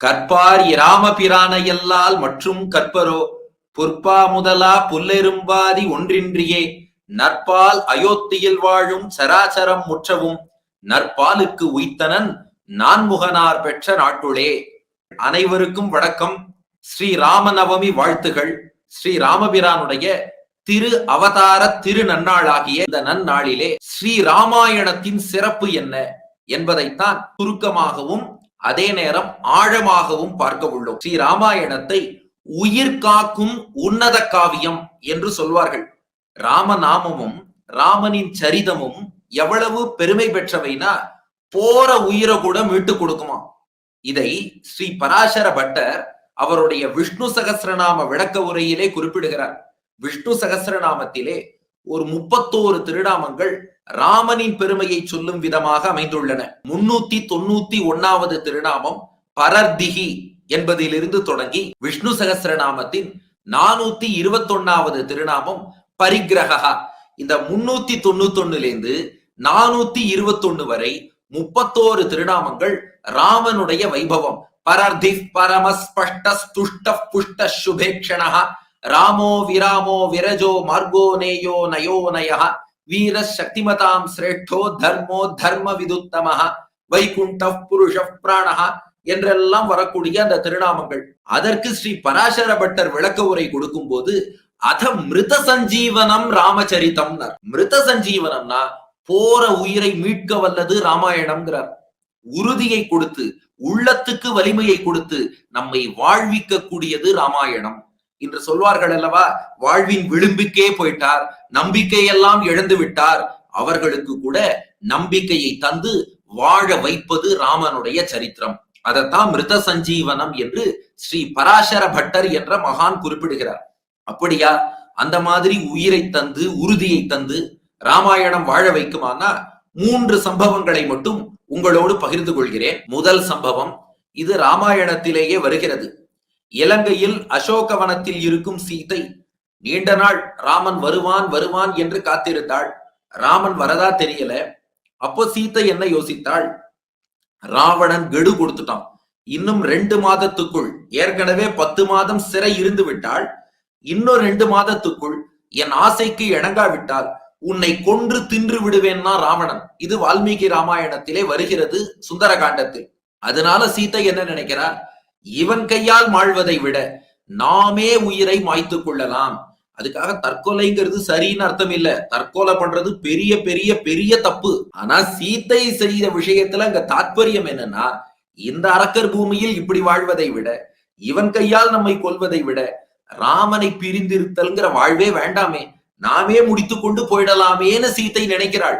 கற்பார் இராமபிரானையல்லால் மற்றும் கற்பரோ பொற்பா முதலா புல்லெரும்பாதி ஒன்றின்றியே நற்பால் அயோத்தியில் வாழும் சராசரம் முற்றவும் நற்பாலுக்கு உய்த்தனன் நான்முகனார் பெற்ற நாட்டுளே. அனைவருக்கும் வணக்கம். ஸ்ரீ ராமநவமி வாழ்த்துகள். ஸ்ரீ ராமபிரானுடைய திரு அவதார திரு நன்னாளாகிய இந்த நன்னாளிலே ஸ்ரீ ராமாயணத்தின் சிறப்பு என்ன என்பதைத்தான் சுருக்கமாகவும் அதே நேரம் ஆழமாகவும் பார்க்க உள்ளோம். ஸ்ரீ ராமாயணத்தை உயிர் காக்கும் உன்னத காவியம் என்று சொல்வார்கள். ராமநாமமும் ராமனின் சரிதமும் எவ்வளவு பெருமை பெற்றவைனா போற உயிரை கூட மீட்டு கொடுக்குமா? இதை ஸ்ரீ பராசர பட்டர் அவருடைய விஷ்ணு சகசிரநாம விளக்க உரையிலே குறிப்பிடுகிறார். விஷ்ணு சகசிரநாமத்திலே ஒரு முப்பத்தோரு திருநாமங்கள் ராமனின் பெருமையை சொல்லும் விதமாக அமைந்துள்ளன. முன்னூத்தி தொண்ணூத்தி ஒன்னாவது திருநாமம் பரர்திகி என்பதிலிருந்து தொடங்கி விஷ்ணு சகசிரநாமத்தின் நானூத்தி இருபத்தொன்னாவது திருநாமம் பரிகிரகா இந்த முன்னூத்தி தொண்ணூத்தொன்னுலேருந்து நானூத்தி இருபத்தொன்னு வரை முப்பத்தோரு திருநாமங்கள் ராமனுடைய வைபவம். பரர்தி பரமஸ்பஷ்ட துஷ்ட புஷ்ட சுபேக்ஷணா ராமோ விராமோ விரஜோ மார்கோ நேயோ நயோ நய வீர சக்திமதாம் சிரேஷ்டோ தர்மோ தர்ம விதுத்தமஹ வைகுண்ட புருஷ பிராணஹ என்றெல்லாம் வரக்கூடிய அந்த திருநாமங்கள். அதற்கு ஸ்ரீ பராசர பட்டர் விளக்க உரை கொடுக்கும் போது அத மிருத சஞ்சீவனம் ராமச்சரிதம் மிருத சஞ்சீவனம்னா போற உயிரை மீட்க வல்லது ராமாயணம்ங்கிறார். உறுதியை கொடுத்து உள்ளத்துக்கு வலிமையை கொடுத்து நம்மை வாழ்விக்க கூடியது ராமாயணம். என்று சொல்வார்கள் அல்லவா? வாழ்வின் விளிம்புக்கே போயிட்டார் நம்பிக்கையெல்லாம் இழந்து விட்டார். அவர்களுக்கு கூட நம்பிக்கையை தந்து வாழ வைப்பது ராமனுடைய சரித்திரம். அதைத்தான் மிருத சஞ்சீவனம் என்று ஸ்ரீ பராசர பட்டர் என்ற மகான் குறிப்பிடுகிறார். அப்படியா? அந்த மாதிரி உயிரை தந்து உறுதியை தந்து ராமாயணம் வாழ வைக்குமானா? மூன்று சம்பவங்களை மட்டும் உங்களோடு பகிர்ந்து கொள்கிறேன். முதல் சம்பவம் இது ராமாயணத்திலேயே வருகிறது. இலங்கையில் அசோகவனத்தில் இருக்கும் சீதை நீண்ட நாள் ராமன் வருவான் வருவான் என்று காத்திருந்தாள். ராமன் வரதா தெரியல. அப்போ சீதை என்ன யோசித்தாள்? ராவணன் கெடு கொடுத்துட்டான். இன்னும் ரெண்டு மாதத்துக்குள் ஏற்கனவே பத்து மாதம் சிறை இருந்து விட்டாள். இன்னும் ரெண்டு மாதத்துக்குள் என் ஆசைக்கு இணங்காவிட்டால் உன்னை கொன்று தின்று விடுவேன்னா ராவணன். இது வால்மீகி ராமாயணத்திலே வருகிறது சுந்தரகாண்டத்தில். அதனால சீதை என்ன நினைக்கிறார்? இவன் கையால் மாழ்வதை விட நாமே உயிரை மாய்த்து கொள்ளலாம். அதுக்காக தற்கொலைங்கிறது சரின்னு அர்த்தம் இல்ல தற்கொலை பண்றது பெரிய பெரிய பெரிய தப்பு. ஆனா சீத்தை செய்த விஷயத்துல அங்க தாற்பயம் என்னன்னா இந்த அரக்கர் பூமியில் இப்படி வாழ்வதை விட இவன் கையால் நம்மை கொல்வதை விட ராமனை பிரிந்திருத்தல்ங்கிற வாழ்வே வேண்டாமே. நாமே முடித்து கொண்டு போயிடலாமேன்னு சீத்தை நினைக்கிறாள்.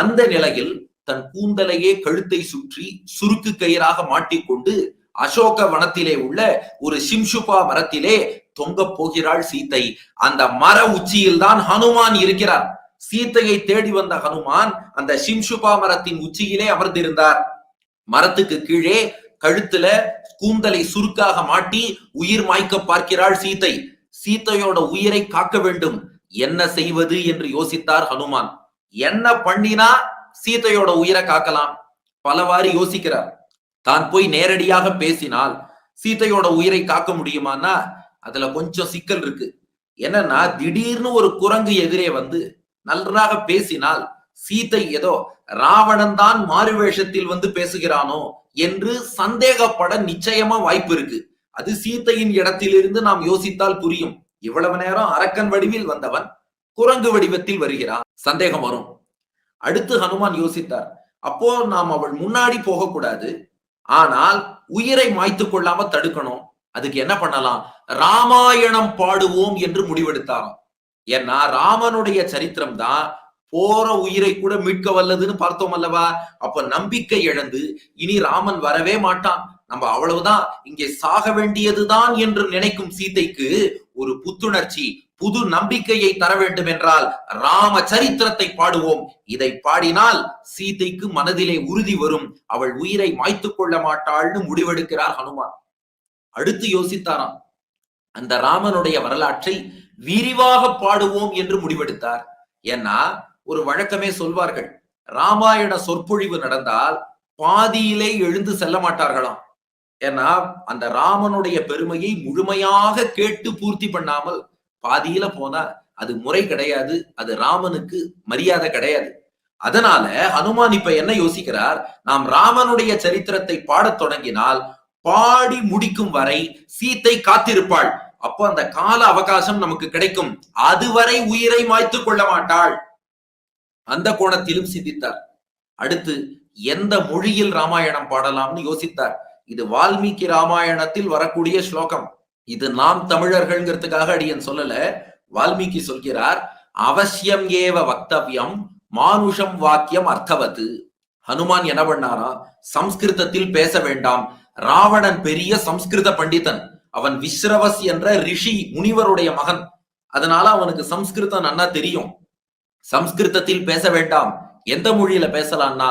அந்த நிலையில் தன் கூந்தலையே கழுத்தை சுற்றி சுருக்கு கயிறாக மாட்டிக்கொண்டு அசோக வனத்திலே உள்ள ஒரு சிம்சுபா மரத்திலே தொங்க போகிறாள் சீத்தை. அந்த மர உச்சியில் தான் ஹனுமான் இருக்கிறார் சீத்தையை தேடி வந்த ஹனுமான் அந்த சிம்சுபா மரத்தின் உச்சியிலே அமர்ந்திருந்தார். மரத்துக்கு கீழே கழுத்துல கூந்தலை சுருக்காக மாட்டி உயிர் மாய்க்க பார்க்கிறாள் சீத்தை. சீத்தையோட உயிரை காக்க வேண்டும். என்ன செய்வது என்று யோசித்தார் ஹனுமான். என்ன பண்ணினா சீதையோட உயிரை காக்கலாம்? பலவாறு யோசிக்கிறார். தான் போய் நேரடியாக பேசினால் சீதையோட உயிரை காக்க முடியுமானா அதுல கொஞ்சம் சிக்கல் இருக்கு. என்னன்னா திடீர்னு ஒரு குரங்கு எதிரே வந்து நன்றாக பேசினால் சீதை ஏதோ ராவணன் தான் மாறு வேஷத்தில் வந்து பேசுகிறானோ என்று சந்தேகப்பட நிச்சயமா வாய்ப்பு இருக்கு. அது சீத்தையின் இடத்திலிருந்து நாம் யோசித்தால் புரியும். இவ்வளவு நேரம் அரக்கன் வடிவில் வந்தவன் குரங்கு வடிவத்தில் வருகிறான். சந்தேகம் வரும். அடுத்து ஹனுமான் யோசித்தார். அப்போ நாம் அவள் முன்னாடி போகக்கூடாது. ஆனால் உயிரை மாய்த்து கொள்ளாம தடுக்கணும். அதுக்கு என்ன பண்ணலாம்? ராமாயணம் பாடுவோம் என்று முடிவெடுத்தாராம். ஏன்னா ராமனுடைய சரித்திரம் தான் போற உயிரை கூட மீட்க வல்லதுன்னு பார்த்தோம் அல்லவா? அப்ப நம்பிக்கை இழந்து இனி ராமன் வரவே மாட்டான். நம்ம அவ்வளவுதான். இங்கே சாக வேண்டியதுதான் என்று நினைக்கும் சீதைக்கு ஒரு புத்துணர்ச்சி புது நம்பிக்கையை தர வேண்டும் என்றால் ராம சரித்திரத்தை பாடுவோம். இதை பாடினால் சீதைக்கு மனதிலே உறுதி வரும். அவள் உயிரை மாய்த்து கொள்ள மாட்டாள்னு முடிவெடுக்கிறார் ஹனுமான். அடுத்து யோசித்தாராம். அந்த ராமனுடைய வரலாற்றை விரிவாக பாடுவோம் என்று முடிவெடுத்தார். ஏன்னா ஒரு வழக்கமே சொல்வார்கள். ராமாயண சொற்பொழிவு நடந்தால் பாதியிலே எழுந்து செல்ல மாட்டார்களாம். ஏன்னா அந்த ராமனுடைய பெருமையை முழுமையாக கேட்டு பூர்த்தி பண்ணாமல் பாதியில போனா அது முறை கிடையாது அது ராமனுக்கு மரியாதை கிடையாது. அதனால ஹனுமான் இப்ப என்ன யோசிக்கிறார்? நாம் ராமனுடைய சரித்திரத்தை பாடத் தொடங்கினால் பாடி முடிக்கும் வரை சீத்தை காத்திருப்பாள். அப்போ அந்த கால அவகாசம் நமக்கு கிடைக்கும். அதுவரை உயிரை மாய்த்து கொள்ள மாட்டாள். அந்த கோணத்திலும் சிந்தித்தார். அடுத்து எந்த மொழியில் ராமாயணம் பாடலாம்னு யோசித்தார். இது வால்மீகி ராமாயணத்தில் வரக்கூடிய ஸ்லோகம். இது நாம் தமிழர்கள்ங்கிறதுக்காக அடியன் சொல்லல. வால்மீகி சொல்கிறார் அவசியம் ஏவ வக்தவியம் மானுஷம் வாக்கியம் அர்த்தவது ஹனுமான் என்ன பண்ணாரா? சம்ஸ்கிருதத்தில் பேச வேண்டாம். ராவணன் பெரிய சம்ஸ்கிருத பண்டிதன். அவன் விஸ்ரவஸ் என்ற ரிஷி முனிவருடைய மகன். அதனால அவனுக்கு சம்ஸ்கிருதம் நன்னா தெரியும். சம்ஸ்கிருதத்தில் பேச வேண்டாம். எந்த மொழியில பேசலாம்னா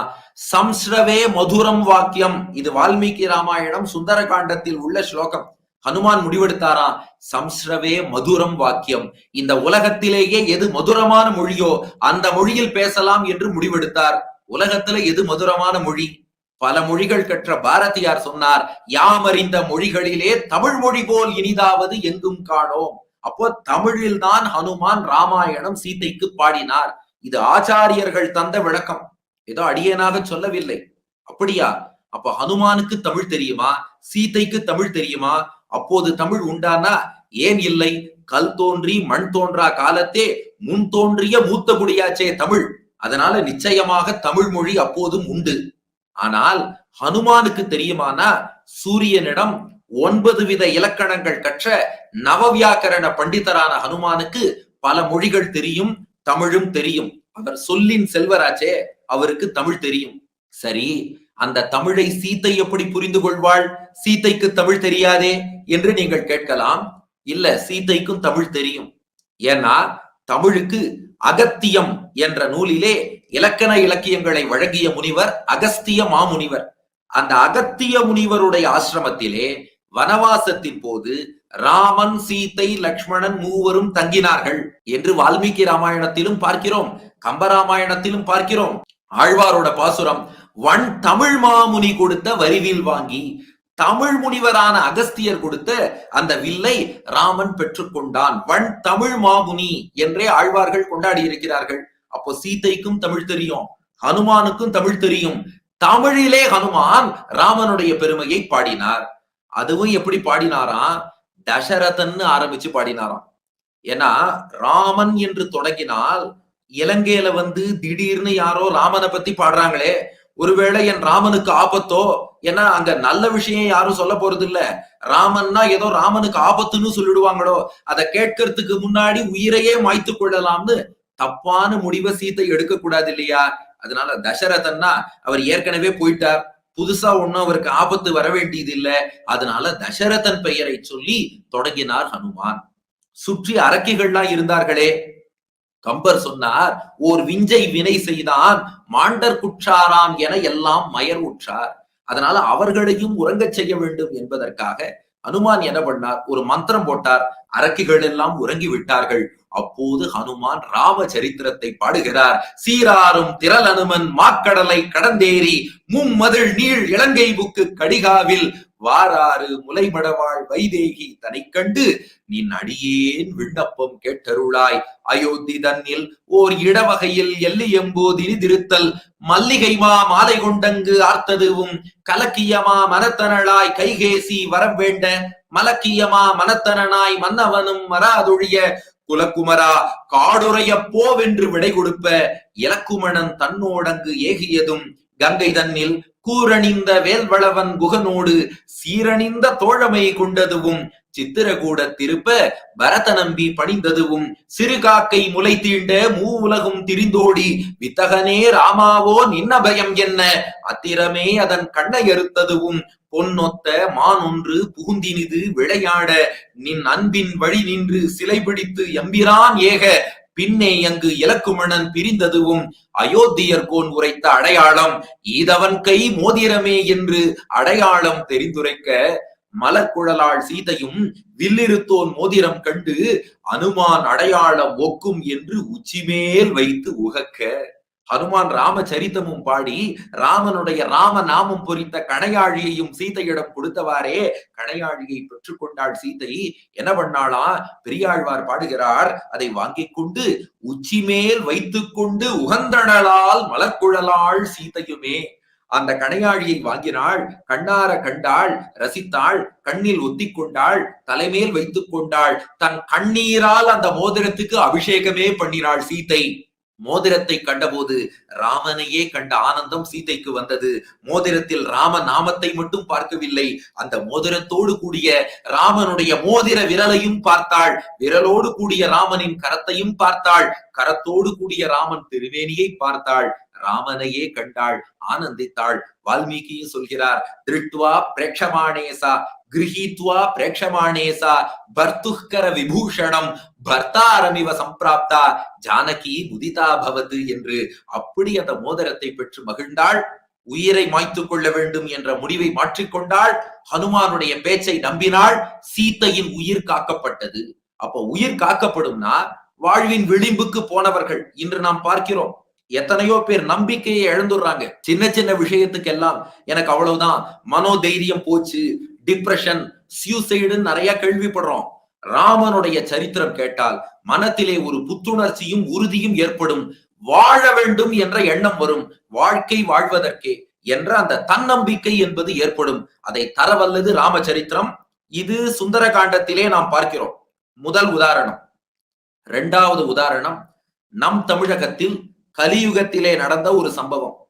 சம்ஸ்ரவே மதுரம் வாக்கியம். இது வால்மீகி ராமாயணம் சுந்தர காண்டத்தில் உள்ள ஸ்லோகம். ஹனுமான் முடிவெடுத்தாராம் சம்ஸ்ரவே மதுரம் வாக்கியம். இந்த உலகத்திலேயே எது மதுரமான மொழியோ அந்த மொழியில் பேசலாம் என்று முடிவெடுத்தார். உலகத்துல எது மதுரமான மொழி? பல மொழிகள் கற்ற பாரதியார் சொன்னார் யாமறிந்த மொழிகளிலே தமிழ் மொழி போல் இனிதாவது எங்கும் காணோம். அப்போ தமிழில் தான் ஹனுமான் ராமாயணம் சீதைக்கு பாடினார். இது ஆச்சாரியர்கள் தந்த விளக்கம். ஏதோ அடியனாக சொல்லவில்லை. அப்படியா? அப்ப ஹனுமானுக்கு தமிழ் தெரியுமா? சீதைக்கு தமிழ் தெரியுமா? அப்போது தமிழ் உண்டானா? ஏன் இல்லை? கல் தோன்றி மண் தோன்றா காலத்தே முன் தோன்றிய மூத்த குடியாச்சே தமிழ். அதனால நிச்சயமாக தமிழ் மொழி அப்போதும் உண்டு. ஆனால் ஹனுமானுக்கு தெரியுமானா? சூரியனிடம் ஒன்பது வித இலக்கணங்கள் கற்ற நவவியாக்கரண பண்டிதரான ஹனுமானுக்கு பல மொழிகள் தெரியும் தமிழும் தெரியும். அவர் சொல்லின் செல்வராச்சே அவருக்கு தமிழ் தெரியும். சரி அந்த தமிழை சீத்தை எப்படி புரிந்து கொள்வாள்? சீத்தைக்கு தமிழ் தெரியாதே என்று நீங்கள் கேட்கலாம். இல்ல சீத்தைக்கும் தமிழ் தெரியும். ஏன்னா தமிழுக்கு அகத்தியம் என்ற நூலிலே இலக்கண இலக்கியங்களை வழங்கிய முனிவர் அகஸ்திய மாமுனிவர். அந்த அகத்திய முனிவருடைய ஆசிரமத்திலே வனவாசத்தின் போது ராமன் சீத்தை லக்ஷ்மணன் மூவரும் தங்கினார்கள் என்று வால்மீகி ராமாயணத்திலும் பார்க்கிறோம் கம்பராமாயணத்திலும் பார்க்கிறோம். ஆழ்வாரோட பாசுரம் வன் தமிழ் மாமுனி கொடுத்த வரிவில் வாங்கி தமிழ் முனிவரான அகஸ்தியர் கொடுத்த அந்த வில்லை ராமன் பெற்றுக்கொண்டான். வன் தமிழ் மாமுனி என்றே ஆழ்வார்கள் கொண்டாடி இருக்கிறார்கள். அப்போ சீதைக்கும் தமிழ் தெரியும் ஹனுமானுக்கும் தமிழ் தெரியும். தமிழிலே ஹனுமான் ராமனுடைய பெருமையை பாடினார். அதுவும் எப்படி பாடினாராம் தசரதன்னு ஆரம்பிச்சு பாடினாராம். ஏன்னா ராமன் என்று தொடங்கினால் இலங்கையில வந்து திடீர்னு யாரோ ராமனை பத்தி பாடுறாங்களே ஒருவேளை என் ராமனுக்கு ஆபத்தோ? ஏன்னா அங்க நல்ல விஷயம் யாரும் சொல்ல போறது இல்ல ராமன்னா ஏதோ ராமனுக்கு ஆபத்துன்னு சொல்லிடுவாங்களோ? அதை கேட்கறதுக்கு முன்னாடி உயிரையே மாய்த்து கொள்ளலாம்னு தப்பான முடிவை சீத்தை எடுக்க கூடாது இல்லையா? அதனால தசரதன்னா அவர் ஏற்கனவே போயிட்டார். புதுசா ஒண்ணும் அவருக்கு ஆபத்து வர வேண்டியது இல்ல. அதனால தசரதன் பெயரை சொல்லி தொடங்கினார் ஹனுமான். சுற்றி அரக்கிகள்லாம் இருந்தார்களே. கம்பர் சொன்னார் ஓர் விஞ்சை வினை செய்தான் மாண்டர் குற்றாராம் என எல்லாம் மயர் உற்றார் அதனால அவர்களையும் உறங்கச் செய்ய வேண்டும் என்பதற்காக ஹனுமான் என்ன பண்ணார்? ஒரு மந்திரம் போட்டார் அரக்கிகள் எல்லாம் உறங்கி விட்டார்கள். அப்போது ஹனுமான் ராம சரித்திரத்தை பாடுகிறார். சீராரும் திரள் அனுமன் மாக்கடலை கடந்தேறி மும்மதில் நீள் இலங்கை புக்கு கடிகாவில் வாராறு முலைமடவாள் வைதேகி தனை கண்டு நின் அடியேன் விண்ணப்பம் கேட்டருளாய். அயோத்தி தன்னில் ஓர் இடவகையில் எல்லியம்போதினி திருத்தல் மல்லிகை மா மாலை கொண்டங்கு ஆர்த்ததுவும் கலக்கியமா மனத்தனளாய் கைகேசி வரம் வேண்ட. மலக்கியமா மனத்தனனாய் மன்னவனும் மராதொழிய. குலக்குமரா காடுரைய போவென்று விடை கொடுப்ப. இலக்குமணன் தன்னோடங்கு ஏகியதும். கங்கை தன்னில் கூரணிந்த வேல்வளவன் குகனோடு சீரணிந்த தோழமை கொண்டதுவும் சித்திரகூட திருப்ப பரத நம்பி பணிந்ததுவும் சிறுகாக்கை முளை தீண்ட மூ உலகும் திரிந்தோடி வித்தகனே ராமாவோ நின்ன பயம் என்ன? அத்திரமே அதன் கண்ணை அறுத்ததுவும் பொன்னொத்த மானொன்று புகுந்தினிது விளையாட நின் அன்பின் வழி நின்று சிலை பிடித்து எம்பிரான் ஏக பின்னே அங்கு இலக்குமணன் பிரிந்ததுவும் அயோத்தியர் கோன் உரைத்த அடையாளம் ஈதவன் கை மோதிரமே என்று அடையாளம் தெரிந்துரைக்க மலக்குழலாள் சீதையும் வில்லிருத்தோன் மோதிரம் கண்டு அனுமான் அடையாளம் ஒக்கும் என்று உச்சிமேல் வைத்து உகக்க. ஹனுமான் ராமச்சரித்தமும் பாடி ராமனுடைய ராம நாமம் பொறித்த கணையாழியையும் சீதையிடம் கொடுத்தவாறே கணையாழியை பெற்றுக்கொண்டாள் சீதை. என்ன பண்ணாளாம் பெரியாழ்வார் பாடுகிறார் அதை வாங்கிக் கொண்டு உச்சி மேல் வைத்துக் கொண்டு உகந்தடலால் மலர்குழலாள் சீதையுமே. அந்த கணையாழியை வாங்கினாள் கண்ணார கண்டாள் ரசித்தாள் கண்ணில் ஒத்திக் கொண்டாள் தலைமேல் வைத்துக் கொண்டாள் தன் கண்ணீரால் அந்த மோதிரத்துக்கு அபிஷேகமே பண்ணினாள் சீதை. மோதிரத்தை கண்டபோது ராமனையே கண்ட ஆனந்தம் சீதைக்கு வந்தது. மோதிரத்தில் ராம நாமத்தை மட்டும் பார்க்கவில்லை. அந்த மோதிரத்தோடு கூடிய ராமனுடைய மோதிர விரலையும் பார்த்தாள். விரலோடு கூடிய ராமனின் கரத்தையும் பார்த்தாள். கரத்தோடு கூடிய ராமன் திருவேணியை பார்த்தாள். ராமனையே கண்டாள் ஆனந்தித்தாள். வால்மீகியும் சொல்கிறார் திருட்வா பிரேட்சமானேசா கிரகீத்வா பிரேட்சமானேசா பர்த்துக்கர விபூஷணம் பர்த்தாரமிவ சம்பிராப்தா ஜானகி முதிதா பவது என்று அப்படி அந்த மோதிரத்தை பெற்று மகிழ்ந்தாள். உயிரை மாய்த்துக் கொள்ள வேண்டும் என்ற முடிவை மாற்றிக்கொண்டாள் ஹனுமானுடைய பேச்சை நம்பினாள். சீத்தையின் உயிர் காக்கப்பட்டது. அப்ப உயிர் காக்கப்படும்னா வாழ்வின் விளிம்புக்கு போனவர்கள் இன்று நாம் பார்க்கிறோம். எத்தனையோ பேர் நம்பிக்கையை இழந்துடுறாங்க. சின்ன சின்ன விஷயத்துக்கெல்லாம் எனக்கு அவ்வளவுதான். மனோதைரியம் போச்சு. டிப்ரெஷன் சியூசைடுன்னு நிறைய கேள்விப்படுறோம். ராமனுடைய சரித்திரம் கேட்டால் மனத்திலே ஒரு புத்துணர்ச்சியும் உறுதியும் ஏற்படும். வாழ வேண்டும் என்ற எண்ணம் வரும். வாழ்க்கை வாழ்வதற்கே என்ற அந்த தன்னம்பிக்கை என்பது ஏற்படும். அதை தரவல்லது ராமச்சரித்திரம். இது சுந்தர காண்டத்திலே நாம் பார்க்கிறோம். முதல் உதாரணம். இரண்டாவது உதாரணம். நம் தமிழகத்தில் கலியுகத்திலே நடந்த ஒரு சம்பவம்.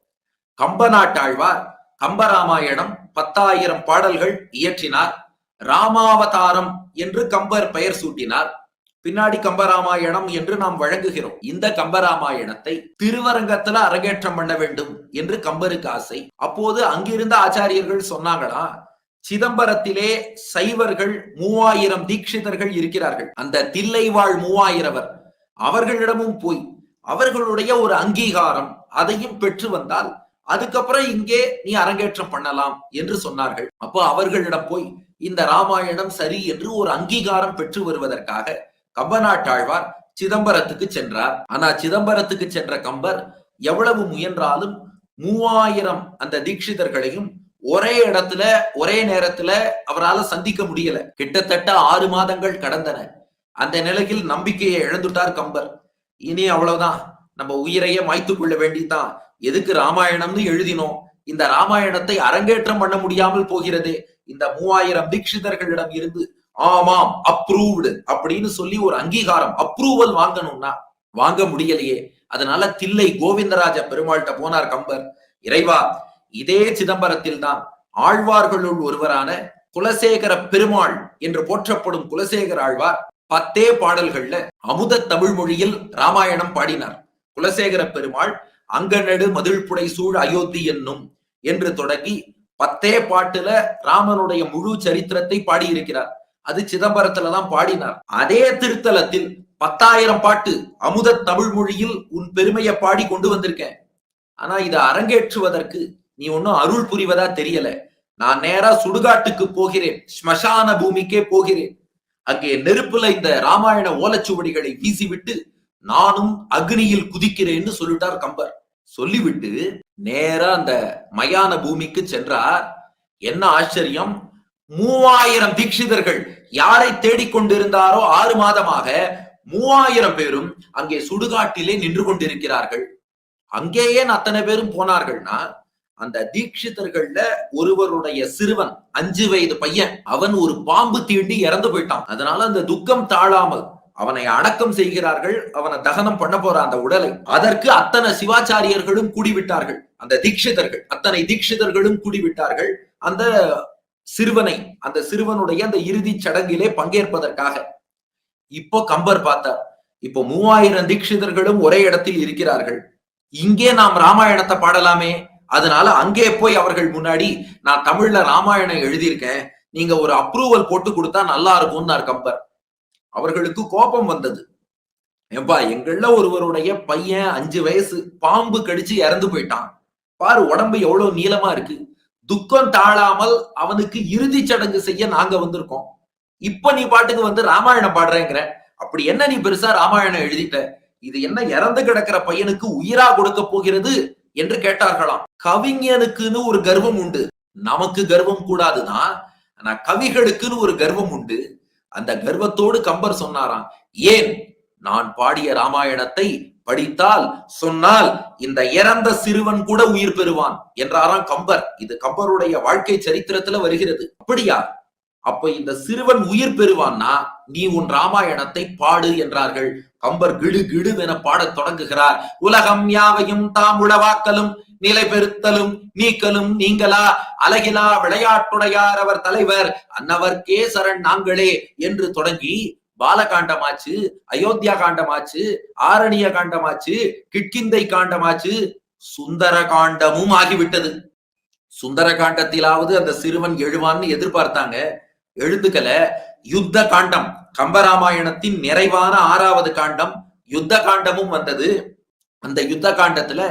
கம்பநாட்டாழ்வார் கம்பராமாயணம் பத்தாயிரம் பாடல்கள் இயற்றினார். ராமாவதாரம் என்று கம்பர் பெயர் சூட்டினார். பின்னாடி கம்பராமாயணம் என்று நாம் வழங்குகிறோம். இந்த கம்பராமாயணத்தை திருவரங்கத்துல அரங்கேற்றம் பண்ண வேண்டும் என்று கம்பருக்கு ஆசை. அப்போது அங்கிருந்த ஆச்சாரியர்கள் சொன்னாங்களா சிதம்பரத்திலே சைவர்கள் மூவாயிரம் தீட்சிதர்கள் இருக்கிறார்கள். அந்த தில்லைவாழ் மூவாயிரவர் அவர்களிடமும் போய் அவர்களுடைய ஒரு அங்கீகாரம் அதையும் பெற்று வந்தால் அதுக்கப்புறம் இங்கே நீ அரங்கேற்றம் பண்ணலாம் என்று சொன்னார்கள். அப்போ அவர்களிடம் போய் இந்த ராமாயணம் சரி என்று ஒரு அங்கீகாரம் பெற்று வருவதற்காக கம்பநாட்டாழ்வார் சிதம்பரத்துக்கு சென்றார். ஆனா சிதம்பரத்துக்கு சென்ற கம்பர் எவ்வளவு முயன்றாலும் மூவாயிரம் அந்த தீட்சிதர்களையும் ஒரே இடத்துல ஒரே நேரத்துல அவரால் சந்திக்க முடியல. கிட்டத்தட்ட ஆறு மாதங்கள் கடந்தன. அந்த நிலையில் நம்பிக்கையை இழந்துட்டார் கம்பர். இனி அவ்வளவுதான். நம்ம உயிரையே மாய்த்து கொள்ள வேண்டிதான் எதுக்கு ராமாயணம்னு எழுதினோம்? இந்த ராமாயணத்தை அரங்கேற்றம் பண்ண முடியாமல் போகிறதே. இந்த மூவாயிரம் தீட்சிதர்களிடம் இருந்து ஆமாம் அப்ரூவ்டு அப்படின்னு சொல்லி ஒரு அங்கீகாரம் அப்ரூவல் வாங்கணும்னா வாங்க முடியலையே. அதனால தில்லை கோவிந்தராஜ பெருமாள்கிட்ட போனார் கம்பர். இறைவா இதே சிதம்பரத்தில் தான் ஆழ்வார்களுள் ஒருவரான குலசேகர பெருமாள் என்று போற்றப்படும் குலசேகர ஆழ்வார் பத்தே பாடல்கள்ல அமுத தமிழ் மொழியில் ராமாயணம் பாடினார். குலசேகர பெருமாள் அங்கநடு மதிழ்புடை சூழ் அயோத்தி என்னும் என்று தொடங்கி பத்தே பாட்டுல ராமனுடைய முழு சரித்திரத்தை பாடியிருக்கிறார். அது சிதம்பரத்துல தான் பாடினார். அதே திருத்தலத்தில் பத்தாயிரம் பாட்டு அமுத தமிழ் மொழியில் உன் பெருமையை பாடி கொண்டு வந்திருக்கேன். ஆனா இதை அரங்கேற்றுவதற்கு நீ ஒன்னும் அருள் புரிவதா தெரியல. நான் நேரா சுடுகாட்டுக்கு போகிறேன். ஸ்மசான பூமிக்கே போகிறேன். அங்கே நெருப்புல இந்த ராமாயண ஓலச்சுவடிகளை வீசிவிட்டு நானும் அக்னியில் குதிக்கிறேன்னு சொல்லிட்டார் கம்பர். சொல்லிவிட்டு நேரா அந்த மயான பூமிக்கு சென்றார். என்ன ஆச்சரியம்? மூவாயிரம் தீட்சிதர்கள் யாரை தேடிக்கொண்டிருந்தாரோ ஆறு மாதமாக மூவாயிரம் பேரும் அங்கே சுடுகாட்டிலே நின்று கொண்டிருக்கிறார்கள். அங்கேயே அத்தனை பேரும் போனார்கள்னா அந்த தீட்சிதர்கள்ல ஒருவருடைய சிறுவன் அஞ்சு வயது பையன் அவன் ஒரு பாம்பு தீண்டி இறந்து போயிட்டான். அதனால அந்த துக்கம் தாழாமல் அவனை அடக்கம் செய்கிறார்கள் அவனை தகனம் பண்ண போற அந்த உடலை. அதற்கு அத்தனை சிவாச்சாரியர்களும் கூடிவிட்டார்கள். அந்த தீட்சிதர்கள் அத்தனை தீட்சிதர்களும் கூடிவிட்டார்கள். அந்த சிறுவனை அந்த சிறுவனுடைய அந்த இறுதி சடங்கிலே பங்கேற்பதற்காக. இப்போ கம்பர் பார்த்தார். இப்போ மூவாயிரம் தீட்சிதர்களும் ஒரே இடத்தில் இருக்கிறார்கள். இங்கே நாம் ராமாயணத்தை பாடலாமே. அதனால அங்கே போய் அவர்கள் முன்னாடி நான் தமிழ்ல ராமாயணம் எழுதியிருக்கேன். நீங்க ஒரு அப்ரூவல் போட்டு கொடுத்தா நல்லா இருக்கும்னார் கம்பர். அவர்களுக்கு கோபம் வந்தது. ஏப்பா எங்கள ஒருவருடைய பையன் அஞ்சு வயசு பாம்பு கடிச்சு இறந்து போயிட்டான். பாரு உடம்பு எவ்வளவு நீளமா இருக்கு. துக்கம் தாழாமல் அவனுக்கு இறுதி சடங்கு செய்ய நாங்க வந்திருக்கோம். இப்ப நீ பாட்டுக்கு வந்து ராமாயணம் பாடுறேங்கிற. அப்படி என்ன நீ பெருசா ராமாயணம் எழுதிட்ட? இது என்ன இறந்து கிடக்கிற பையனுக்கு உயிரா கொடுக்க போகிறது என்று கேட்டார்களாம். கவிஞனுக்குன்னு ஒரு கர்வம் உண்டு. நமக்கு கர்வம் கூடாதுதான். ஆனா கவிகளுக்குன்னு ஒரு கர்வம் உண்டு. அந்த கர்வத்தோடு கம்பர் சொன்னாராம் ஏன் நான் பாடிய ராமாயணத்தை படித்தால் சொன்னால் இந்த இறந்த சிறுவன் கூட உயிர் பெறுவான்? என்றாராம் கம்பர். இது கம்பருடைய வாழ்க்கை சரித்திரத்துல வருகிறது. அப்படியா? அப்ப இந்த சிறுவன் உயிர் பெறுவான்னா நீ உன் ராமாயணத்தை பாடு என்றார்கள். கம்பர் கிடு கிடு என பாடத் தொடங்குகிறார். உலகம் யாவையும் தாம் உளவாக்கலும் நிலை பெறுத்தலும் நீக்கலும் நீங்களா? அழகிலா விளையாட்டுடையார் அவர் தலைவர் அன்னவர்க்கே சரண் நாங்களே என்று தொடங்கி பாலகாண்டமாச்சு அயோத்தியா காண்டமாச்சு ஆரணிய காண்டமாச்சு கிட்கிந்தை காண்டமாச்சு சுந்தர காண்டமும் ஆகிவிட்டது. சுந்தர காண்டத்திலாவது அந்த சிறுவன் எழுவான்னு எதிர்பார்த்தாங்க. எழுந்துக்கல யுத்த காண்டம் கம்பராமாயணத்தின் நிறைவான ஆறாவது காண்டம் யுத்த காண்டமும் வந்தது. அந்த யுத்த காண்டத்துல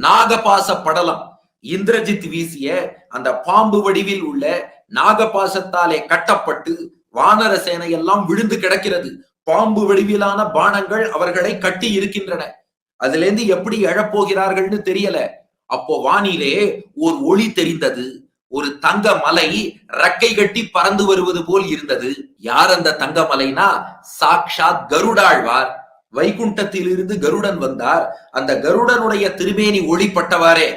நாகபாச படலம் இந்திரஜித் வீசிய அந்த பாம்பு வடிவில் உள்ள நாகபாசத்தாலே கட்டப்பட்டு வானர சேனை எல்லாம் விழுந்து கிடக்கிறது. பாம்பு வடிவிலான பானங்கள் அவர்களை கட்டி இருக்கின்றன. அதுல இருந்து எப்படி எழப்போகிறார்கள்னு தெரியல. அப்போ வானிலே ஒரு ஒளி தெரிந்தது. ஒரு தங்க மலை ரக்கை கட்டி பறந்து வருவது போல் இருந்தது. யார் அந்த தங்க மலைனா சாக்ஷாத் கருடாழ்வார். வைகுண்டத்திலிருந்து கருடன் வந்தார். அந்த கருடனுடைய திருமேனி ஒளிப்பட்டவாறே.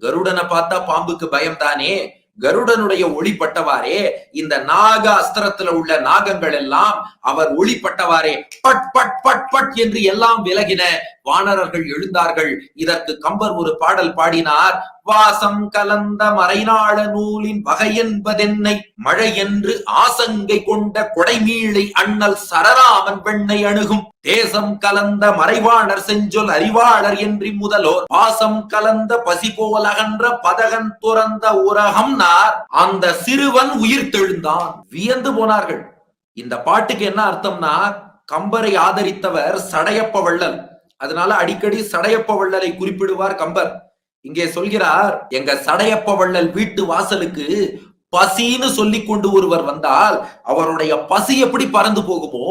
கருடனை பார்த்தா பாம்புக்கு பயம்தானே? கருடனுடைய ஒளிப்பட்டவாறே. இந்த நாக அஸ்திரத்துல உள்ள நாகங்கள் எல்லாம் அவர் ஒளிப்பட்டவாறே. பட் பட் பட் பட் என்று எல்லாம் விலகின. வானரர்கள் எழுந்தார்கள். இதற்கு கம்பர் ஒரு பாடல் பாடினார். வாசம் கலந்த மறைநாள நூலின் வகை என்பதென்னை மழை என்று ஆசங்கை கொண்ட கொடைமீழை அண்ணல் சரராமன் பெண்ணை அணுகும். தேசம் கலந்த மறைவாணர் செஞ்சொல் அறிவாளர் என்றி முதலோர். பாசம் கலந்த பசி போல் அகன்ற பதகன் துறந்த உரகம் நார். அந்த சிறுவன் உயிர் தெழுந்தான். வியந்து போனார்கள். இந்த பாட்டுக்கு என்ன அர்த்தம்னா கம்பரை ஆதரித்தவர் சடையப்ப வள்ளல். அதனால அடிக்கடி சடையப்ப வள்ளலை குறிப்பிடுவார் கம்பர். இங்கே சொல்கிறார் எங்க சடையப்ப வள்ளல் வீட்டு வாசலுக்கு பசின்னு சொல்லி கொண்டு ஒருவர் வந்தால் அவருடைய பசி எப்படி பறந்து போகுமோ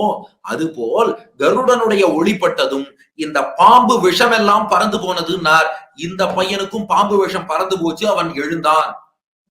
அதுபோல் கருடனுடைய ஒளிப்பட்டதும் இந்த பாம்பு விஷமெல்லாம் பறந்து போனதுன்னார். இந்த பையனுக்கும் பாம்பு விஷம் பறந்து போச்சு அவன் எழுந்தான்.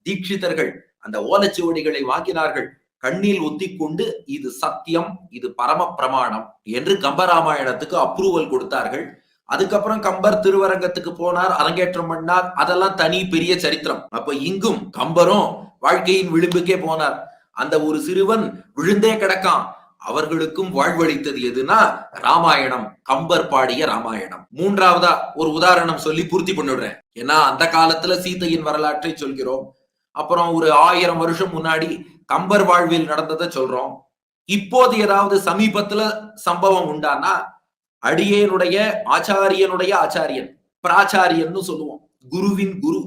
தீட்சிதர்கள் அந்த ஓலைச்சுவடிகளை வாங்கினார்கள் கண்ணில் ஒத்திக்கொண்டு இது சத்தியம் இது பரம பிரமாணம் என்று கம்பராமாயணத்துக்கு அப்ரூவல் கொடுத்தார்கள். அதுக்கப்புறம் கம்பர் திருவரங்கத்துக்கு போனார் அரங்கேற்றம் பண்ணார். அதெல்லாம் தனி பெரிய சரித்திரம். அப்ப இங்கும் கம்பரும் வாழ்க்கையின் விளிம்புக்கே போனார். அந்த ஒரு சிறுவன் விழுந்தே கிடக்கான். அவர்களுக்கும் வாழ்வளித்தது எதுனா ராமாயணம் கம்பர் பாடிய ராமாயணம். மூன்றாவதா ஒரு உதாரணம் சொல்லி பூர்த்தி பண்ணிடுறேன். ஏன்னா அந்த காலத்துல சீதையின் வரலாற்றை சொல்கிறோம். அப்புறம் ஒரு ஆயிரம் வருஷம் முன்னாடி கம்பர் வாழ்வில் நடந்ததை சொல்றோம். இப்போது ஏதாவது சமீபத்துல சம்பவம் உண்டானா அடியேனுடைய ஆச்சாரியனுடைய ஆச்சாரியன் பிராச்சாரியன்னு சொல்லுவோம். குருவின் குரு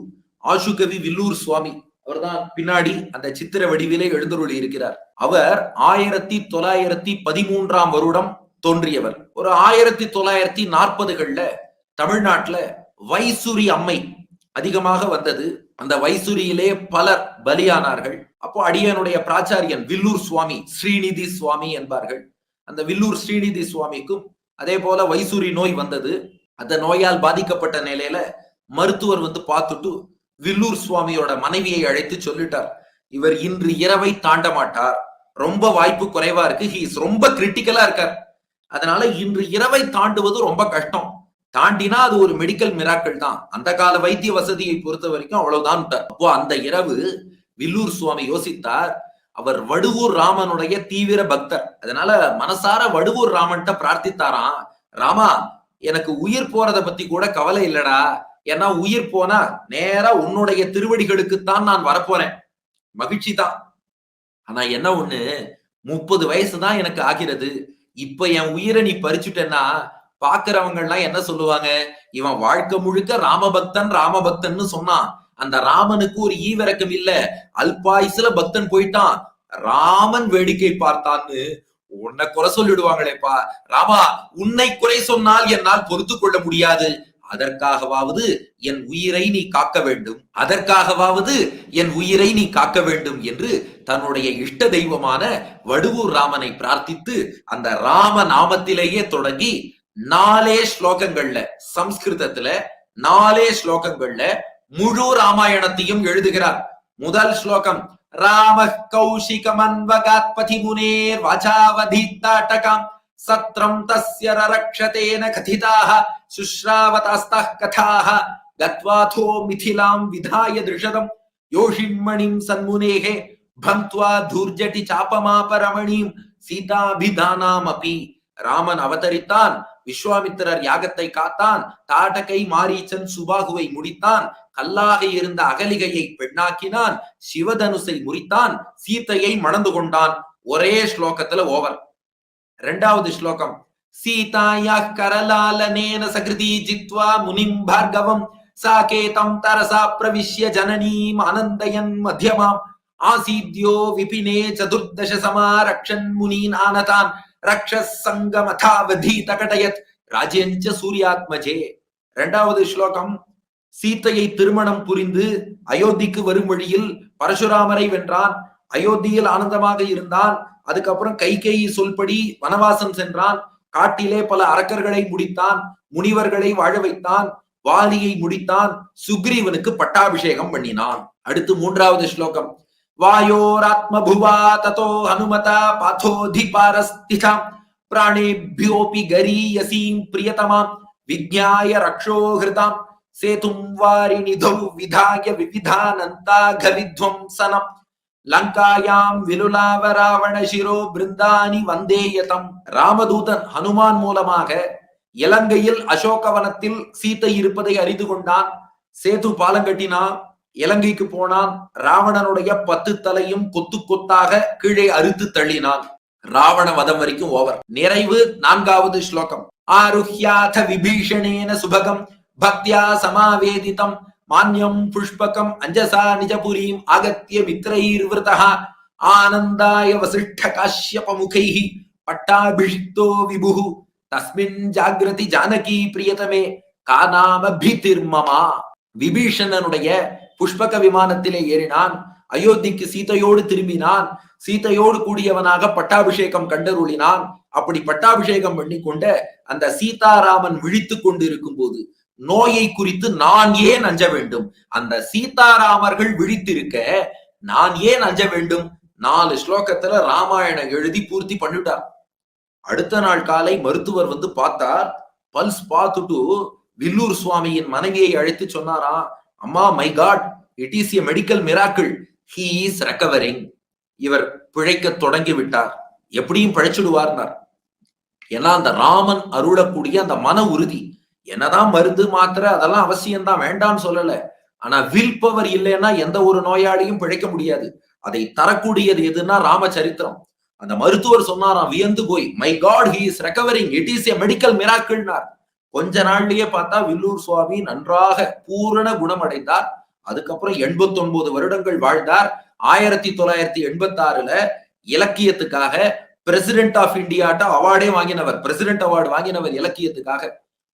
ஆசுகவி வில்லூர் சுவாமி அவர்தான் பின்னாடி அந்த சித்திர வடிவிலே எழுந்தருளி இருக்கிறார். அவர் ஆயிரத்தி தொள்ளாயிரத்தி பதிமூன்றாம் வருடம் தோன்றியவர். ஒரு ஆயிரத்தி தொள்ளாயிரத்தி நாற்பதுகள்ல தமிழ்நாட்டுல வைசூரி அம்மை அதிகமாக வந்தது. அந்த வைசூரியிலே பலர் பலியானார்கள். அப்போ அடியனுடைய பிராச்சாரியன் வில்லூர் சுவாமி ஸ்ரீநிதி சுவாமி என்பார்கள். அந்த வில்லூர் ஸ்ரீநிதி சுவாமிக்கும் அதே போல வைசூரி நோய் வந்தது. அந்த நோயால் பாதிக்கப்பட்ட நிலையில மருத்துவர் வந்து பார்த்துட்டு வில்லூர் சுவாமியோட மனைவியை அழைத்து சொல்லிட்டார். இவர் இன்று இரவை தாண்ட மாட்டார். ரொம்ப வாய்ப்பு குறைவா இருக்கு. ஹீஸ் ரொம்ப கிரிட்டிக்கலா இருக்கார். அதனால இன்று இரவை தாண்டுவது ரொம்ப கஷ்டம். தாண்டினா அது ஒரு மெடிக்கல் மிராக்கள் தான். அந்த கால வைத்திய வசதியை பொறுத்த வரைக்கும் அவ்வளவுதான் அப்போ அந்த இரவு வில்லூர் சுவாமி யோசித்தார். அவர் வடுவூர் ராமனுடைய தீவிர பக்தர். அதனால மனசார வடுவூர் ராமன்ட்ட பிரார்த்தித்தாராம். ராமா எனக்கு உயிர் போறத பத்தி கூட கவலை இல்லடா. ஏன்னா உயிர் போனா நேரா உன்னுடைய திருவடிகளுக்குத்தான் நான் வரப்போறேன். மகிழ்ச்சி தான். ஆனா என்ன ஒண்ணு முப்பது வயசு தான் எனக்கு ஆகிறது. இப்ப என் உயிரை நீ பறிச்சுட்டேன்னா பாக்குறவங்க எல்லாம் என்ன சொல்லுவாங்க? இவன் வாழ்க்கை முழுக்க ராமபக்தன் ராமபக்தன்னு சொன்னான். அந்த ராமனுக்கு ஒரு ஈவிரக்கம் இல்ல. அல்பாயுசுல பக்தன் போயிட்டான். ராமன் வேடிக்கை பார்த்தான்னு உன்னை குறை சொல்லிடுவாங்களேப்பா. ராமா உன்னை குறை சொன்னால் என்னால் பொறுத்து கொள்ள முடியாது. அதற்காகவாவது என் உயிரை நீ காக்க வேண்டும். அதற்காகவாவது என் உயிரை நீ காக்க வேண்டும் என்று தன்னுடைய இஷ்ட தெய்வமான வடுவூர் ராமனை பிரார்த்தித்து அந்த ராம நாமத்திலேயே தொடங்கி நாலே ஸ்லோகங்கள்ல சம்ஸ்கிருதத்துல நாலே ஸ்லோகங்கள்ல முழு ராமாயணத்தையும் எழுதுகிறார். முதல் ஸ்லோகம் ராம கௌஷிகமன்வகாத்பதி முனேர் வாசாவதீத்தாட்டகாம் சத்ரம் தஸ்ய ரரக்ஷதேன கதிதாக சுஸ்ராவதாஸ்தா கதாக கத்வாதோ மிதிலாம் விதாய திருஷதம் யோஷிம்மணிம் சன்முனேகே பந்த்வா தூர்ஜட்டி சாபமாபரமணியும் சீதாபிதானாம் அபி ராமன் அவதரித்தான் விஸ்வாமித்திரர் யாகத்தை காத்தான் தாடகை மாரீச்சன் சுபாகுவை முடித்தான் கல்லாக இருந்த அகலிகையை பெண்ணாக்கினான். சிவதனுசை முறித்தான். சீத்தையை மணந்து கொண்டான். ஒரே ஸ்லோகத்துல ஓவர் ரெண்டாவது ஸ்லோகம். சீதாயா கரலாலனேன சகிருதி ஜித்வா முனிம் பார்கவம். சாகேதம் தரசா பிரவிஷ்ய ஜனனீம் ஆனந்தயன் மத்தியமாம் ஆசீத்யோ விபினே சதுர்தச சமாரக்ஷன் முனீன் ஆனதான் ரக்ஷஸ் சங்கமதாவதி தகடயத். ராஜேஞ்ச சூர்யாத்மஜே. இரண்டாவது ஸ்லோகம். சீத்தையை திருமணம் புரிந்து அயோத்திக்கு வரும் வழியில் பரசுராமரை வென்றான். அயோத்தியில் ஆனந்தமாக இருந்தான். அதுக்கப்புறம் கைகேயி சொல்படி வனவாசம் சென்றான். காட்டிலே பல அரக்கர்களை முடித்தான். முனிவர்களை வாழ வைத்தான். வாலியை முடித்தான். சுக்ரீவனுக்கு பட்டாபிஷேகம் பண்ணினான். அடுத்து மூன்றாவது ஸ்லோகம். வாயோராத்மபுவா ததோ ஹனுமதா பாதோதிபாரஸ்திதாம் பிராணேபியோபி கரீயசீம் பிரியதமாம். விஜ்ஞாய ரக்ஷோஹிருதாம் சேதும் வாரிணிதௌ விதாய விவிதானந்தாகவித்வம்சனம் லங்காயாம் விலுலாவ ராவண சிரோ பிருந்தானி வந்தேயதம் ராமதூதன் ஹனுமான் மூலமாக இலங்கையில் அசோகவனத்தில் சீத்தை இருப்பதை அறிந்து கொண்டான்। சேது பாலம் கட்டினான் இலங்கைக்கு போனான் ராவணனுடைய பத்து தலையும் கொத்து கொத்தாக கீழே அறுத்து தள்ளினான்। ராவண வதம் வரைக்கும் ஓவர். நிறைவு நான்காவது ஸ்லோகம். ஆருஹ்யாத விபீஷணேன சுபகம். பக்தியா சமாவேதிதம். மான்யம் புஷ்பகம் அஞ்சசா நிஜபுரீம் ஆகத்திய மித்ரைர்விருதः ஆனந்தாய வசிஷ்ட காஷ்யப முகை பட்டாபிஷிக்தோ விபு தஸ்மின் ஜாகிரதி ஜானகி பிரியதமே. காநாம பீதிர்மமா விபீஷணனுடைய புஷ்பக விமானத்திலே ஏறினான். அயோத்திக்கு சீதையோடு திரும்பினான். சீதையோடு கூடியவனாக பட்டாபிஷேகம் கண்டருளினான். அப்படி பட்டாபிஷேகம் பண்ணி கொண்ட அந்த சீதாராமன் விழித்துக் கொண்டு இருக்கும் போது நோயை குறித்து நான் ஏன் அஞ்ச வேண்டும்? அந்த சீதாராமர்கள் விழித்திருக்க நான் ஏன் அஞ்ச வேண்டும்? நாலு ஸ்லோகத்துல ராமாயணம் எழுதி பூர்த்தி பண்ணிட்டார் அடுத்த நாள் காலை மருத்துவர் வந்து பார்த்தார். பல்ஸ் பார்த்துட்டு வில்லூர் சுவாமியின் மனைவியை அழைத்து சொன்னாராம் அம்மா my god it is a medical miracle he is recovering இவர் பிழைக்க தொடங்கி விட்டார். எப்படியும் பிழைச்சிடுவார்னார். ஏன்னா அந்த ராமன் அருளக்கூடிய அந்த மன உறுதி என்னதான் மருந்து மாத்திரை அதெல்லாம் அவசியம்தான் வேண்டாம்னு சொல்லல. ஆனா வில் பவர் இல்லைன்னா எந்த ஒரு நோயாளியும் பிழைக்க முடியாது. அதை தரக்கூடியது எதுன்னா ராமச்சரித்திரம். அந்த மருத்துவர் சொன்னாராம் வியந்து போய் my god he is recovering it is a medical மிராக்கிள்னார் கொஞ்ச நாள்லயே பார்த்தா வில்லூர் சுவாமி நன்றாக பூரண குணமடைந்தார். அதுக்கப்புறம் எண்பத்தி ஒன்பது வருடங்கள் வாழ்ந்தார். ஆயிரத்தி தொள்ளாயிரத்தி எண்பத்தி ஆறுல இலக்கியத்துக்காக பிரசிடென்ட் ஆஃப் இந்தியாட்ட அவார்டே வாங்கினவர். பிரசிடென்ட் அவார்டு வாங்கினவர் இலக்கியத்துக்காக.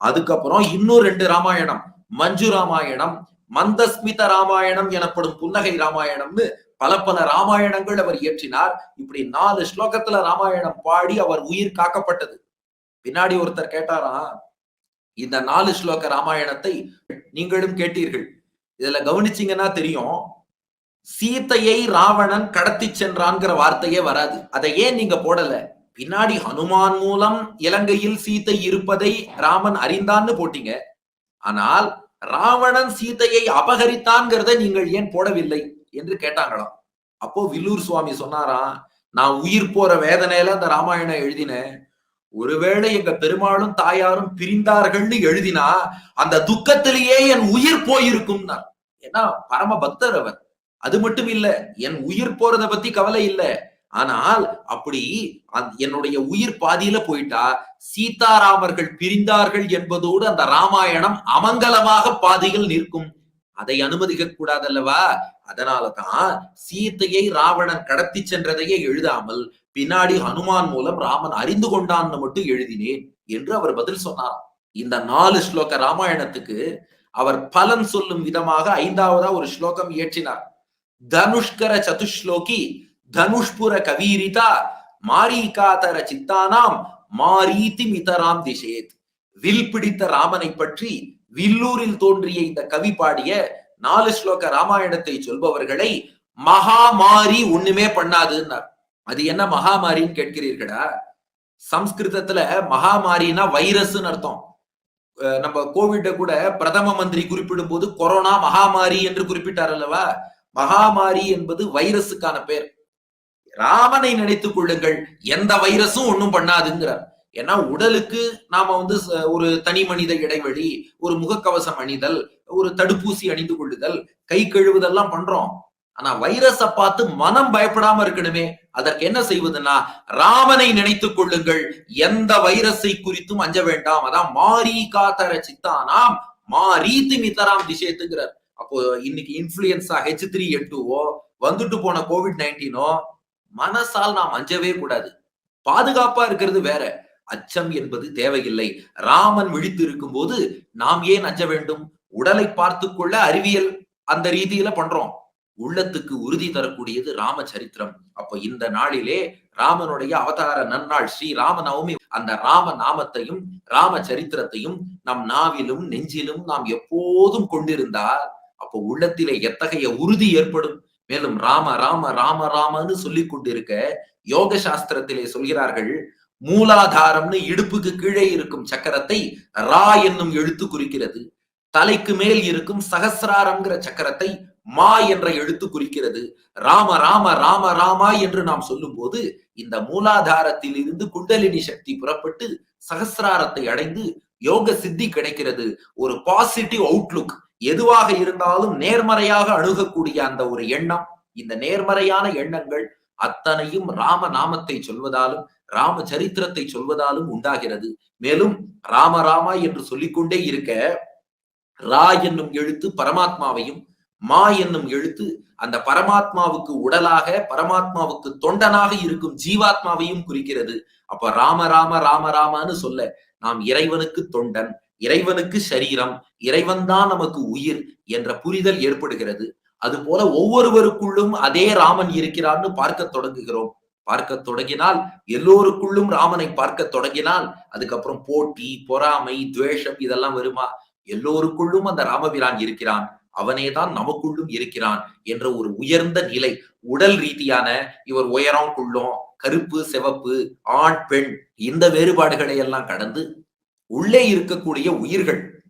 அதுக்கப்புறம் இன்னும் ரெண்டு ராமாயணம். மஞ்சு ராமாயணம் மந்தஸ்மித ராமாயணம் எனப்படும் புன்னகை ராமாயணம்னு பல பல ராமாயணங்கள் அவர் இயற்றினார். இப்படி நாலு ஸ்லோகத்துல ராமாயணம் பாடி அவர் உயிர் காக்கப்பட்டது. பின்னாடி ஒருத்தர் கேட்டாராம் இந்த நாலு ஸ்லோக ராமாயணத்தை நீங்களும் கேட்டீர்கள். இதுல கவனிச்சீங்கன்னா தெரியும். சீத்தையை ராவணன் கடத்தி சென்றான்கிற வார்த்தையே வராது. அதை ஏன் நீங்க போடல? பின்னாடி ஹனுமான் மூலம் இலங்கையில் சீத்தை இருப்பதை ராமன் அறிந்தான்னு போட்டீங்க. ஆனால் ராவணன் சீத்தையை அபகரித்தான்ங்கிறத நீங்கள் ஏன் போடவில்லை என்று கேட்டாங்களாம். அப்போ வில்லூர் சுவாமி சொன்னாராம் நான் உயிர் போற வேதனையில அந்த ராமாயணம் எழுதினேன் ஒருவேளை எங்க பெருமாளும் தாயாரும் பிரிந்தார்கள்னு எழுதினா அந்த துக்கத்திலேயே என் உயிர் போயிருக்கும் ஏன்னா பரம பக்தர் அவர். அது மட்டும் இல்ல என் உயிர் போறத பத்தி கவலை இல்லை. ஆனால் அப்படி என்னுடைய உயிர் பாதியில போயிட்டா சீதாராமர்கள் பிரிந்தார்கள் என்பதோடு அந்த ராமாயணம் அமங்கலமாக பாதியில் நிற்கும். அதை அனுமதிக்க கூடாதல்லவா? அதனாலதான் சீத்தையை ராவணன் கடத்தி சென்றதையே எழுதாமல் பின்னாடி ஹனுமான் மூலம் ராமன் அறிந்து கொண்டான்னு மட்டும் எழுதினேன் என்று அவர் பதில் சொன்னார். இந்த நாலு ஸ்லோக ராமாயணத்துக்கு அவர் பலன் சொல்லும் விதமாக ஐந்தாவதா ஒரு ஸ்லோகம் இயற்றினார். தனுஷ்கர சதுஷ்லோகி தனுஷ்புர கவீரிதா மாரீகாதர சித்தானாம் மாரீதி மிதராம் திசேத் வில் பிடித்த ராமனை பற்றி வில்லூரில் தோன்றிய இந்த கவி பாடிய நாலு ஸ்லோக ராமாயணத்தை சொல்பவர்களை மகாமாரி ஒண்ணுமே பண்ணாதுன்னார். அது என்ன மகாமாரின்னு கேட்கிறீர்களா? சம்ஸ்கிருதத்துல மகாமாரினா வைரஸ்னு அர்த்தம். நம்ம கோவிட கூட பிரதம மந்திரி குறிப்பிடும் போது கொரோனா மகாமாரி என்று குறிப்பிட்டார் அல்லவா? மகாமாரி என்பது வைரஸுக்கான பேர் ராமனை நினைத்துக் கொள்ளுங்கள். எந்த வைரஸும் ஒண்ணும் பண்ணாதுங்கிறார். ஏன்னா உடலுக்கு நாம வந்து ஒரு தனி மனித இடைவெளி ஒரு முகக்கவசம் அணிதல் ஒரு தடுப்பூசி அணிந்து கொள்ளுதல் கை கழுவுதெல்லாம் பண்றோம். ஆனா வைரஸை பார்த்து மனம் பயப்படாம இருக்கணுமே. அதற்கு என்ன செய்வதுன்னா ராமனை நினைத்துக் கொள்ளுங்கள். எந்த வைரஸை குறித்தும் அஞ்ச வேண்டாம். அதான் மாரி காத்தர சித்தானாம் மாரீதி மித்தராம் திசேத்துங்கிறார். அப்போ இன்னைக்கு இன்ஃபுளுயன்ஸா ஹெச் த்ரீ என் டூவோ வந்துட்டு போன கோவிட் நைன்டீனோ மனசால் நாம் அஞ்சவே கூடாது. பாதுகாப்பா இருக்கிறது வேற. அச்சம் என்பது தேவையில்லை. ராமன் விழித்து இருக்கும் போது நாம் ஏன் அஞ்ச வேண்டும்? உடலை பார்த்து கொள்ள அறிவியல் அந்த ரீதியில பண்றோம். உள்ளத்துக்கு உறுதி தரக்கூடியது ராம சரித்திரம் அப்ப இந்த நாளிலே ராமனுடைய அவதார நன்னாள் ஸ்ரீ ராமநவமி அந்த ராம நாமத்தையும் ராம சரித்திரத்தையும் நம் நாவிலும் நெஞ்சிலும் நாம் எப்போதும் கொண்டிருந்தால் அப்போ உள்ளத்திலே எத்தகைய உறுதி ஏற்படும்? மேலும் ராம ராம ராம ராமன்னு சொல்லிக் கொண்டிருக்க யோக சாஸ்திரத்திலே சொல்கிறார்கள் மூலாதாரம்னு இடுப்புக்கு கீழே இருக்கும் சக்கரத்தை ரா என்னும் எழுத்து குறிக்கிறது. தலைக்கு மேல் இருக்கும் சகசிராரம்ங்கிற சக்கரத்தை மா என்ற எழுத்து குறிக்கிறது. ராம ராம ராம ராமா என்று நாம் சொல்லும்போது இந்த மூலாதாரத்தில் இருந்து குண்டலினி சக்தி புறப்பட்டு சகசிராரத்தை அடைந்து யோக சித்தி கிடைக்கிறது. ஒரு பாசிட்டிவ் அவுட்லுக் எதுவாக இருந்தாலும் நேர்மறையாக அணுகக்கூடிய அந்த ஒரு எண்ணம் இந்த நேர்மறையான எண்ணங்கள் அத்தனையும் ராம நாமத்தை சொல்வதாலும் ராம சரித்திரத்தை சொல்வதாலும் உண்டாகிறது. மேலும் ராம ராமா என்று சொல்லிக்கொண்டே இருக்க ரா என்னும் எழுத்து பரமாத்மாவையும் மா என்னும் எழுத்து அந்த பரமாத்மாவுக்கு உடலாக பரமாத்மாவுக்கு தொண்டனாக இருக்கும் ஜீவாத்மாவையும் குறிக்கிறது. அப்ப ராம ராம ராம ராமான்னு சொல்ல நாம் இறைவனுக்கு தொண்டன் இறைவனுக்கு சரீரம் இறைவன் தான் நமக்கு உயிர் என்ற புரிதல் ஏற்படுகிறது. அது போல ஒவ்வொருவருக்குள்ளும் அதே ராமன் இருக்கிறான்னு பார்க்க தொடங்குகிறோம். பார்க்க தொடங்கினால் எல்லோருக்குள்ளும் ராமனை பார்க்க தொடங்கினால் அதுக்கப்புறம் போட்டி பொறாமை துவேஷம் இதெல்லாம் வருமா? எல்லோருக்குள்ளும் அந்த ராமபிரான் இருக்கிறான். அவனேதான் நமக்குள்ளும் இருக்கிறான் என்ற ஒரு உயர்ந்த நிலை உடல் ரீதியான இவர் உயரம் குள்ளம் கருப்பு சிவப்பு ஆண் பெண் இந்த வேறுபாடுகளை எல்லாம் கடந்து உள்ளே இருக்கக்கூடிய உயிர்கள்.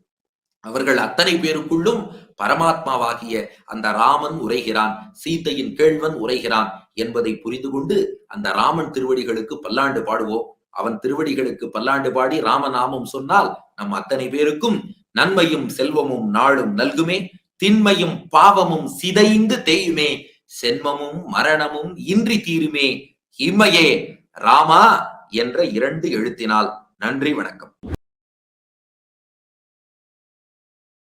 அவர்கள் அத்தனை பேருக்குள்ளும் பரமாத்மாவாகிய அந்த ராமன் உரைகிறான் சீதையின் கேழ்வன் உரைகிறான் என்பதை புரிந்து கொண்டு அந்த ராமன் திருவடிகளுக்கு பல்லாண்டு பாடுவோம். அவன் திருவடிகளுக்கு பல்லாண்டு பாடி ராமநாமம் சொன்னால் நம் அத்தனை பேருக்கும் நன்மையும் செல்வமும் நாளும் நல்குமே. திண்மையும் பாவமும் சிதைந்து தேயுமே. சென்மமும் மரணமும் இன்றி தீருமே. இம்மையே ராமா என்ற இரண்டு எழுத்தினால். நன்றி வணக்கம்.